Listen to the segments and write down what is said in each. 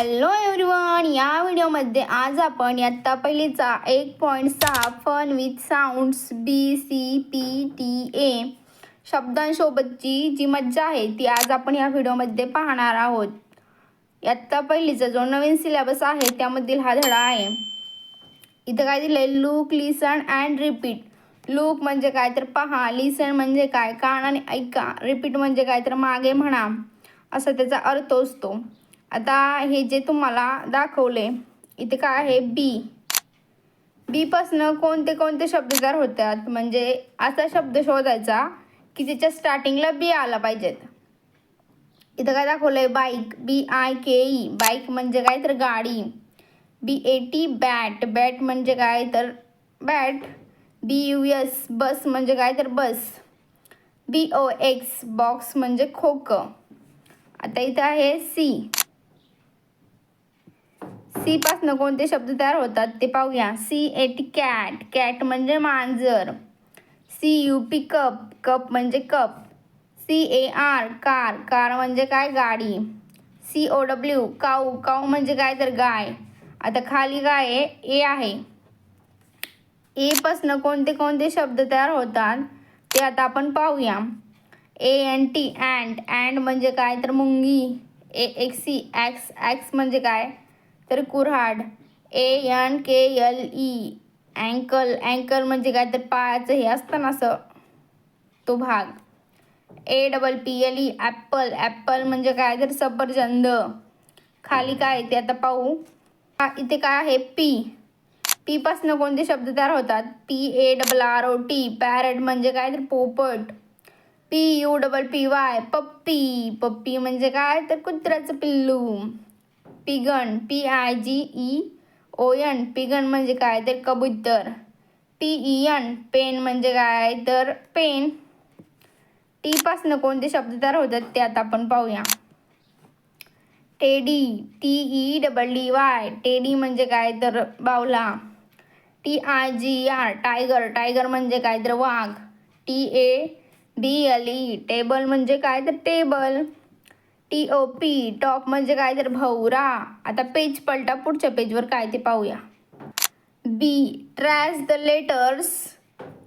Hello everyone या व्हिडिओमध्ये आज आपण इयत्ता पहिलीचा एक पॉईंट सहा fun with sounds B C P T A शब्दांसोबतची जी मज्जा आहे ती आज आपण या व्हिडिओमध्ये पाहणार आहोत. इयत्ता पहिलीचा जो नवीन सिलेबस आहे त्यामधील हा धडा आहे. इथं काय दिलंय? Look listen and repeat look म्हणजे काय तर पहा लिसन म्हणजे काय? कानाने ऐका. रिपीट म्हणजे काय तर मागे म्हणा. असा त्याचा अर्थ असतो. आता हे जे तुम्हाला दाखवले इथे काय आहे? बी बीपासनं कोणते कोणते शब्द तयार होतात म्हणजे असा शब्द शोधायचा की ज्याच्या स्टार्टिंगला बी आला पाहिजेत. इथं काय दाखवलंय? Bike B I K E bike म्हणजे काय? तर गाडी. B A T bat bat म्हणजे काय? तर bat B U S bus म्हणजे काय? तर बस बी ओ एक्स बॉक्स म्हणजे खोकं. आता इथं आहे सी सी पासनं कोणते शब्द तयार होतात ते पाहूया. C A T cat. Cat म्हणजे मांजर. C U P cup. Cup म्हणजे cup. C A R car. Car म्हणजे काय? गाडी. सी ओ डब्ल्यू काऊ. काऊ म्हणजे काय तर गाय. आता खाली काय आहे? ए आहे. ए कोणते कोणते शब्द तयार होतात ते आता आपण पाहूया. A N T ant. Ant म्हणजे काय तर मुंगी. ए एक्स सी ॲक्स ॲक्स म्हणजे काय? तर कुऱ्हाड. A N K L E. Ankle ankle म्हणजे काय तर पायाचं हे असतं ना असं. तो भाग. A double P L E apple apple म्हणजे काय तर सफरचंद. खाली काय ते आता पाहू. इथे काय आहे? पी पीपासनं कोणते शब्द तयार होतात? P A double R O T parrot म्हणजे काय तर पोपट. P U double P Y puppy puppy म्हणजे काय तर कुत्र्याचं पिल्लू. Pigeon P I G E O N pigeon म्हणजे काय? तर कबूतर. टी ई एन पेन म्हणजे काय? तर पेन. टीपासनं कोणते शब्द तयार होतात ते आता आपण पाहूया. Teddy T E double D Y teddy म्हणजे काय? तर बावला. T I G R tiger. Tiger म्हणजे काय? तर वाघ. T A B L E table म्हणजे काय? तर table. T O P top म्हणजे काय तर भवरा. आता पेज पलटा पुढच्या पेजवर काय ते पाहूया. B trace the letters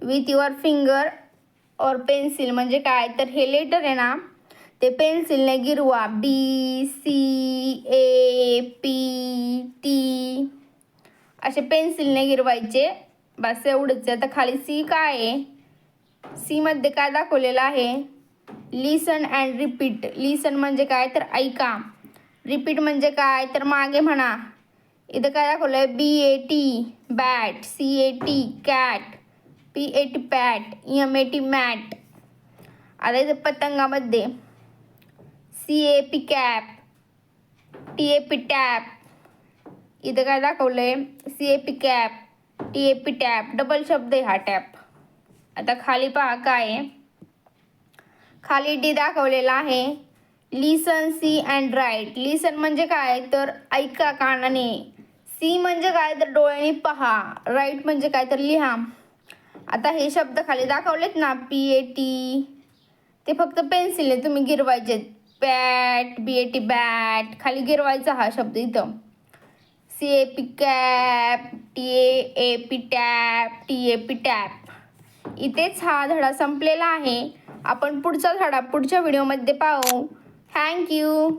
with your finger or pencil म्हणजे काय? तर हे लेटर आहे ना ते पेन्सिलने गिरवा. B C A P T असे पेन्सिलने गिरवायचे. बस एवढंच. आता खाली सी काय आहे? सीमध्ये काय दाखवलेलं आहे? लिसन अँड रिपीट लिसन म्हणजे काय? तर ऐका. रिपीट म्हणजे काय? तर मागे म्हणा. इथं काय दाखवलं आहे B A T bat C A T cat P A T pat M A T mat आता इथं पतंगामध्ये. C A P cap T A P tap इथं काय दाखवलं आहे C A P cap T A P tap double शब्द आहे हा tap आता खाली पहा काय आहे. खाली डी दाखवलेला आहे. Listen see and write listen म्हणजे काय? तर ऐका कानाने. सी म्हणजे काय? तर डोळ्याने पहा. राईट म्हणजे काय? तर लिहा. आता हे शब्द खाली दाखवलेत ना? पी ए टी ते फक्त पेन्सिलने तुम्ही गिरवायचे. Bat B A T bat खाली गिरवायचा हा शब्द इथं. C A P cap T A A P tap T A P tap इथेच हा धडा संपलेला आहे. आपण पुढचा धडा पुढच्या व्हिडिओमध्ये पाहू. थँक्यू